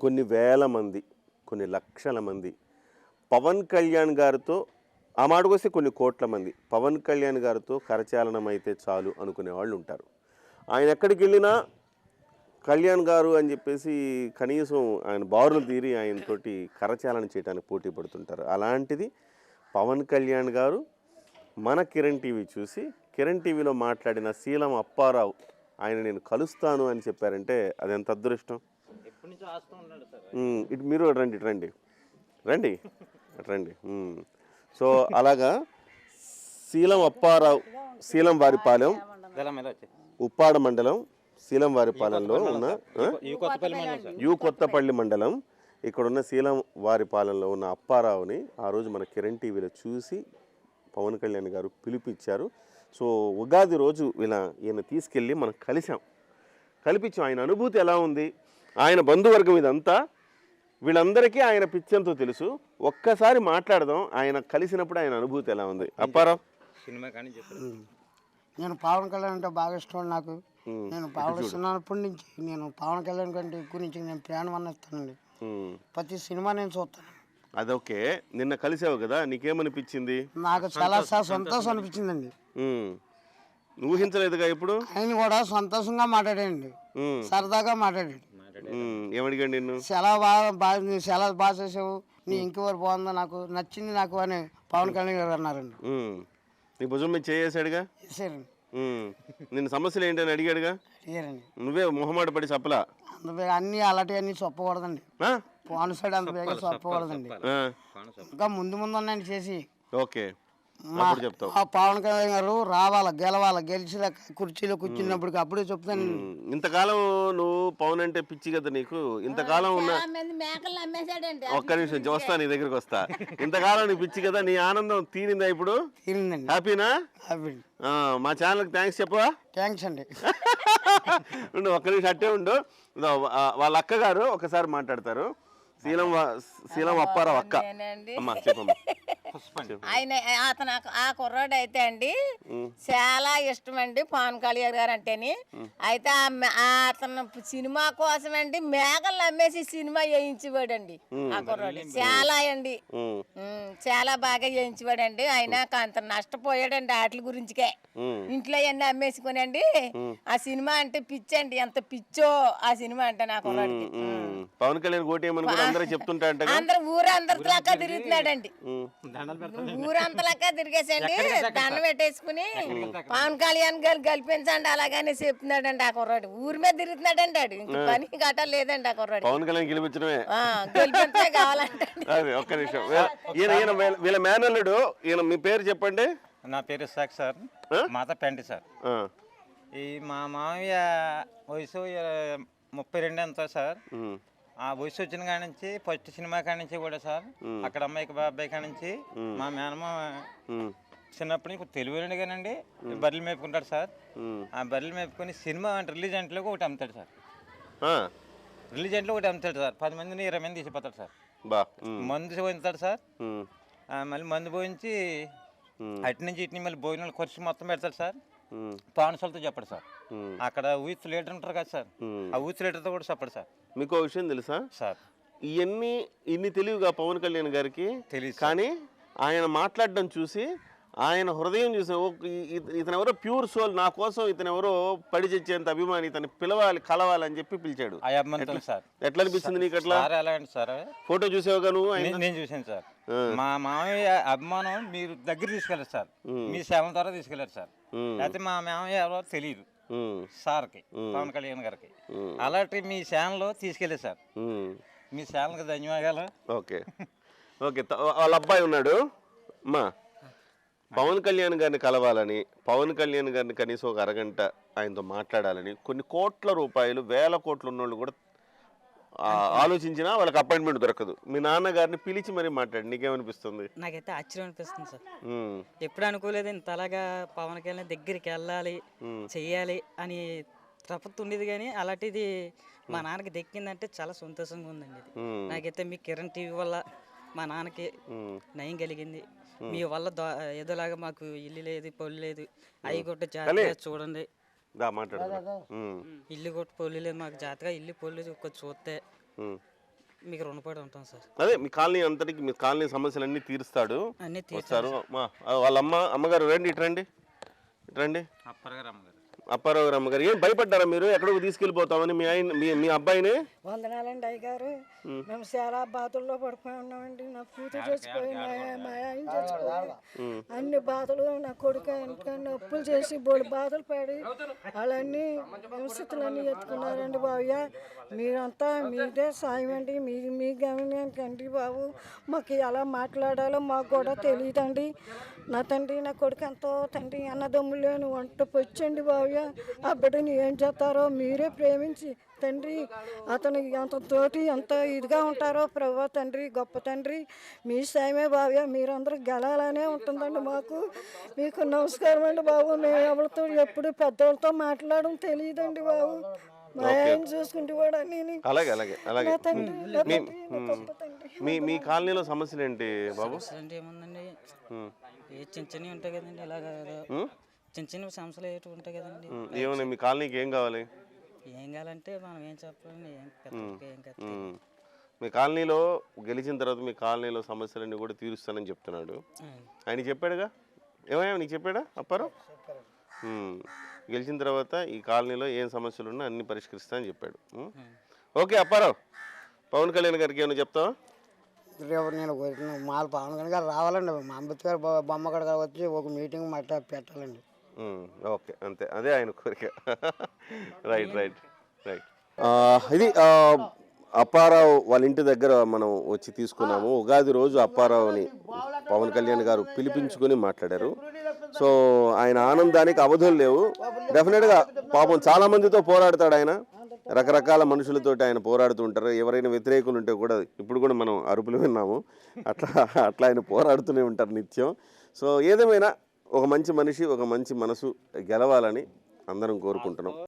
కొన్ని వేల మంది కొన్ని లక్షల మంది. పవన్ కళ్యాణ్ గారితో ఆ మాటకొస్తే కొన్ని కోట్ల మంది. పవన్ కళ్యాణ్ గారితో కరచాలనం అయితే చాలు అనుకునే వాళ్ళు ఉంటారు. ఆయన ఎక్కడికి వెళ్ళినా కళ్యాణ్ గారు అని చెప్పేసి కనీసం ఆయన బారులు తీరి ఆయనతోటి కరచాలన చేయడానికి పోటీ పడుతుంటారు. అలాంటిది పవన్ కళ్యాణ్ గారు మన కిరణ్ టీవీ చూసి కిరణ్ టీవీలో మాట్లాడిన శీలం అప్పారావు ఆయన నేను కలుస్తాను అని చెప్పారంటే అది ఎంత అదృష్టం? ఇటు మీరు రండి ఇటు రండి. రండి రండి. సో అలాగా శీలం అప్పారావు శీలం వారిపాలెం ఉప్పాడ మండలం శీలం వారిపాలెంలో ఉన్న యు కొత్తపల్లి మండలం. ఇక్కడ ఉన్న శీలం వారిపాలెంలో ఉన్న అప్పారావుని ఆ రోజు మన కిరణ్ టీవీలో చూసి పవన్ కళ్యాణ్ గారు పిలిపించారు. సో ఉగాది రోజు ఇలా ఈయన తీసుకెళ్ళి మనం కలిసాం కల్పించాం. ఆయన అనుభూతి ఎలా ఉంది? ఆయన బంధువర్గం ఇదంతా. వీళ్ళందరికీ ఆయన పిచ్చంతో తెలుసు. ఒక్కసారి మాట్లాడదాం. ఆయన కలిసినప్పుడు ఆయన అనుభూతి ఎలా ఉంది? అప్పారావు? సినిమా కానీ చెప్పారు నేను పవన్ కళ్యాణ్ అంటే బాగా ఇష్టం నాకు. నేను పవన్ చిన్నప్పటి నుంచి నేను పవన్ కళ్యాణ్ కంటే ఎక్కువ నుంచి నేను ప్రాణం అన్నిస్తానండి ఉమ్, ప్రతి సినిమా నేను చూస్తాను. అదొకే నిన్న కలిసావు కదా నీకేమనిపించింది? నాకు చాలా స- సంతోషం అనిపించిందండి. ఊహించలేదుగా ఇప్పుడు ఆయన కూడా సంతోషంగా మాట్లాడండి ఉమ్, సరదాగా మాట్లాడాడు. ఏమడిగాడు నిన్ను? చాలా బాగా చాలా బాగా చేసావు. నీ ఇంకెవరు బాగుందో నాకు నచ్చింది నాకు అని పవన్ కళ్యాణ్ గారు అన్నారండి. నీ భుజం మీద చేసాడుగా చేశారండి నిన్న సమస్యలు ఏంటని అడిగాడుగా? అడిగారండి నువ్వే మొహమాట పడి చెప్పలా? అంత అన్నీ అలాంటివి అన్నీ చెప్పకూడదండి. ఆ? పవన్ సైడ్ అంత బేగా చెప్పకూడదండి. ఆ, ఇంకా ముందు ముందు ఉన్నాయండి చేసి. ఓకే. మా అప్పుడు చెప్తావు. ఆ పవన్ కళ్యాణ్ గారు రావాల గెలవాల గెలిచి కుర్చీలో కూర్చున్నప్పటికి అప్పుడే చెప్తాను. ఇంతకాలం నువ్వు పవన్ అంటే పిచ్చి కదా నీకు? ఇంతకాలం ఉన్న ఒక్క నిమిషం వస్తా నీ దగ్గరికి వస్తా. ఇంతకాలం నీ పిచ్చి కదా నీ ఆనందం తీరిందా ఇప్పుడు? తీరిందండి. హ్యాపీనా? ఆ, మా ఛానల్కి థ్యాంక్స్ చెప్పవా? థ్యాంక్స్ అండి. ఉండు ఒక్క నిమిషం అట్టే ఉండు. వాళ్ళ అక్క గారు ఒకసారి మాట్లాడతారు. శీలం శీలం అప్పారావు అక్క. అమ్మా చెప్పమ్మా. ఆయన అతను ఆ కుర్రాడు అయితే అండి చాలా ఇష్టం అండి పవన్ కళ్యాణ్ గారు అంటేని అయితే అతను సినిమా కోసం అండి మేకలు అమ్మేసి సినిమా వేయించేవాడండి ఆ కుర్రాడు. చాలా అండి. చాలా బాగా వేయించేవాడండి. ఆయన అంత నష్టపోయాడండి వాటి గురించికే. ఇంట్లో అన్ని అమ్మేసుకునండి. ఆ సినిమా అంటే పిచ్చండి. ఎంత పిచ్చో ఆ సినిమా అంటే నా కుర్రాడికి. పవన్ కళ్యాణ్ అందరూ చెప్తుంటా అంట అందరు ఊరందరిలాగా తిరుగుతున్నాడండి. ఊరంతలాగా తిరిగేసండి దండ పెట్టేసుకుని పవన్ కళ్యాణ్ గారు గెలిపించండి అలాగని చెప్తున్నాడండి ఆ కుర్రాడు. ఊరి మీద తిరుగుతున్నాడండి ఆడు. ఇంక పని గట్ట లేదండి ఆ కుర్రాడు. పవన్ కళ్యాణ్ గెలిపించడమే. ఆ, గెలిపించే కావాలంటండి. అదే ఒక్క నిమిషం. వీళ్ళ- ఈయన ఈయన వీళ్ళ- వీళ్ళ మేనల్లుడు ఈయన మీ పేరు చెప్పండి. నా పేరు సాక్ సార్. మాత పెంటి సార్. ఆ, ఈ మా మామయ్య వయసు ఇర- ముప్పై రెండు ఎంత సార్. ఉమ్, ఆ వయసు వచ్చిన కాడ నుంచి ఫస్ట్ సినిమా కాడ నుంచి కూడా సార్ అక్కడ అమ్మాయికి బాబాయ్ కాడ నుంచి మా మేనమ్మ ఉమ్, చిన్నప్పటి నుంచి తెలివైనడు కానండి బర్రెలు మేపుకుంటాడు సార్. ఆ బర్రెలు మేపుకొని సినిమా అంటే రిలీజ్ అంటే ఒకటి అమ్ముతాడు సార్. రిలీజ్ అంటే ఒకటి అమ్ముతాడు సార్. పది మందిని ఇరవై మంది తీసిపోతాడు సార్. మందు పోయించాడు సార్. మళ్ళీ మందు పోయించి అటు నుంచి ఇటు మళ్ళీ భోజనాలు ఖర్చు మొత్తం పెడతాడు సార్. పానసాలతో చెప్పడు సార్. అక్కడ ఊత్ లీటర్ ఉంటారు కదా సార్. ఆ ఊత్ లీటర్తో కూడా చెప్పడు సార్. మీకు విషయం తెలుసా? సార్. ఇవన్నీ ఇన్ని తెలివిగా పవన్ కళ్యాణ్ గారికి తెలియదు. కానీ ఆయన మాట్లాడడం చూసి ఆయన హృదయం చూసి ఓ, ఈ- ఈ- ఇతను ఎవరో ప్యూర్ సోల్ నా కోసం ఇతను ఎవరో పడి చచ్చేంత అభిమాని ఇతను పిలవాలి కలవాలి అని చెప్పి పిలిచాడు. ఎట్లా? అనిపిస్తుంది నీకు అట్లా సార్ ఫోటో చూసావుగా నువ్వు నేను చూశాను సార్. మా మామయ్య అభిమానం మీరు దగ్గర తీసుకెళ్ళారు సార్. మీ సేవల ద్వారా తీసుకెళ్ళారు సార్. అయితే మా మామయ్య ఎవరో తెలియదు సార్కి పవన్ కళ్యాణ్ గారికి. అలాంటి మీ ఛానల్లో తీసుకెళ్ళారు సార్. మీ ఛానల్కి ధన్యవాదాలు. ఓకే. ఓకే. వాళ్ళ అబ్బాయి ఉన్నాడు. అమ్మా. పవన్ కళ్యాణ్ గారిని కలవాలని పవన్ కళ్యాణ్ గారిని కనీసం ఒక అరగంట ఆయనతో మాట్లాడాలని కొన్ని కోట్ల రూపాయలు వేల కోట్లు ఉన్నోళ్ళు కూడా ఆలోచించినా వాళ్ళకి అపాయింట్మెంట్ దొరకదు. మీ నాన్నగారిని పిలిచి మరీ మాట్లాడి నీకేమనిపిస్తుంది? నాకైతే ఆశ్చర్యం అనిపిస్తుంది సార్ ఎప్పుడు అనుకోలేదు ఇంతలాగా పవన్ కళ్యాణ్ దగ్గరికి వెళ్ళాలి చెయ్యాలి అని తపత్తు ఉండేది కానీ అలాంటిది మా నాన్నకి దక్కిందంటే చాలా సంతోషంగా ఉందండి నాకైతే మీ కిరణ్ టీవీ వల్ల మా నాన్నకి నయం కలిగింది. మీ వల్ల ఏదోలాగా మాకు ఇల్లు లేదు పొల్లు లేదు. అవి కొట్ట జాగ్రత్తగా చూడండి. ఇల్లు కొట్టు పొల్లు లేదు మాకు జాతగా ఇల్లు పొల్లు చూస్తే మీకు రుణపడి ఉంటాం సార్. అదే మీ కాలనీ అంతటికి మీ కాలనీ సమస్యలన్నీ తీరుస్తాడు. అన్నీ మా వాళ్ళ అమ్మ అమ్మగారు రండి ఇటు రండి. ఇటు రండి. అప్పరగారు అమ్మగారు. అప్పారావు గారు అమ్మగారు ఏం భయపడ్డారా మీరు? ఎక్కడికి తీసుకెళ్ళిపోతామని మీ ఆయన మీ మీ అబ్బాయిని? వందనాలండి అయ్యగారు. మేము చాలా బాధల్లో పడిపోయి ఉన్నామండి. నా కూతురు చచ్చిపోయి మా ఆయన చచ్చిపోయి అన్ని బాధలు నా కొడుకు ఎందుకంటే అప్పులు చేసి బోడి బాధలు పడి వాళ్ళన్ని హింసతులన్నీ ఎత్తుకున్నారండి బాబయ్య మీరంతా మీదే సాయం అండి. మీ మీ గమనికండి బాబు. మాకు ఎలా మాట్లాడాలో మాకు కూడా తెలియదండి. నా తండ్రి నా కొడుకు ఎంతో తండ్రి అన్నదమ్ములు లేని వంట పొచ్చండి బాబయ్య ఆ బిడ్డని ఏం చేస్తారో మీరే ప్రేమించి తండ్రి అతను ఎంత తోటి ఎంత ఇదిగా ఉంటారో ప్రభా తండ్రి గొప్ప తండ్రి మీ సాయమే బావ్య మీరందరూ గెలాలనే ఉంటుందండి మాకు. మీకు నమస్కారం అండి బాబు. మేము ఎవరితో ఎప్పుడు పెద్దవాళ్ళతో మాట్లాడడం తెలియదండి బాబు. మా ఆయన చూసుకుంటే కూడా నేను అలాగే అలాగే అలాగే. మీ మీ కాలనీలో సమస్యలు ఏంటి బాబు? అంటే ఏముందండి. ఏ చిన్న చిన్నవి ఉంటాయి కదండి ఉమ్? చిన్న చిన్న సమస్యలు ఏటి ఉంటాయి కదండి. ఏమన్నా మీ కాలనీకి ఏం కావాలి? ఏం కావాలంటే మనం ఏం పెద్దలకి. మీ కాలనీలో గెలిచిన తర్వాత మీ కాలనీలో సమస్యలన్నీ కూడా తీరుస్తానని చెప్తున్నాడు. ఆయన చెప్పాడుగా? ఏమయ్యా నీకు చెప్పాడా? అప్పారు. గెలిచిన తర్వాత ఈ కాలనీలో ఏం సమస్యలు ఉన్నా అన్ని పరిష్కరిస్తా అని చెప్పాడు. ఓకే అప్పారావు. పవన్ కళ్యాణ్ గారికి ఏమైనా చెప్తావా? రేపు నేను మాల పవన్ కళ్యాణ్ గారు రావాలండి. మా అంబేద్కర్ బొమ్మ కాడ వచ్చి ఒక మీటింగ్ మట్ట పెట్టాలండి. ఓకే అంతే. అదే ఆయన కోరిక. Right right right. ఇది అప్పారావు వాళ్ళ ఇంటి దగ్గర మనం వచ్చి తీసుకున్నాము. ఉగాది రోజు అప్పారావుని పవన్ కళ్యాణ్ గారు పిలిపించుకొని మాట్లాడారు. సో ఆయన ఆనందానికి అవధులు లేవు. డెఫినెట్గా పాపం చాలా మందితో పోరాడతాడు ఆయన. రకరకాల మనుషులతోటి ఆయన పోరాడుతూ ఉంటారు. ఎవరైనా వ్యతిరేకులు ఉంటే కూడా ఇప్పుడు కూడా మనం అరుపులు విన్నాము. అట్లా అట్లా ఆయన పోరాడుతూనే ఉంటారు నిత్యం. సో ఏదేమైనా ఒక మంచి మనిషి ఒక మంచి మనసు గెలవాలని అందరం కోరుకుంటున్నాం.